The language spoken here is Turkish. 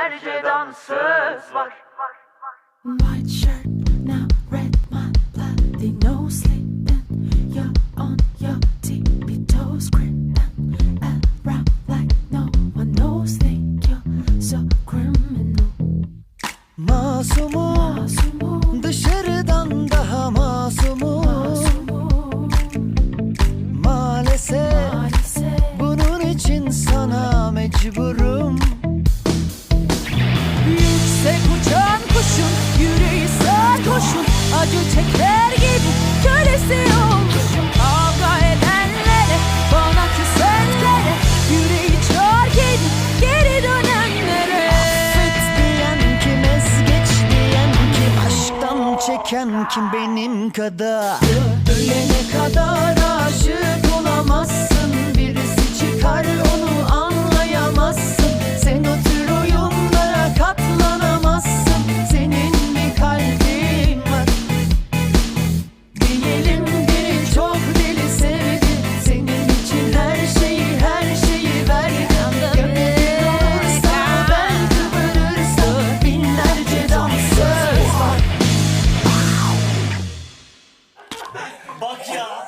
binlerce dansöz var White shirt, now red, my bloody nose sleeping. You're on your tippy toes, creeping around like no one knows. Think you're so criminal. Masumum Masumum, Dışarıdan daha masumum masumum, Maalesef maalesef. bunun için sana mecburum Çeker gibi kölesi olmuşum Kavga edenlere bana küsenlere Yüreği çar gibi geri dönenlere. Affet diyen kim ezgeç diyen kim? Aşktan çeken kim benim kadar? Ölene kadar aşık Bak ya.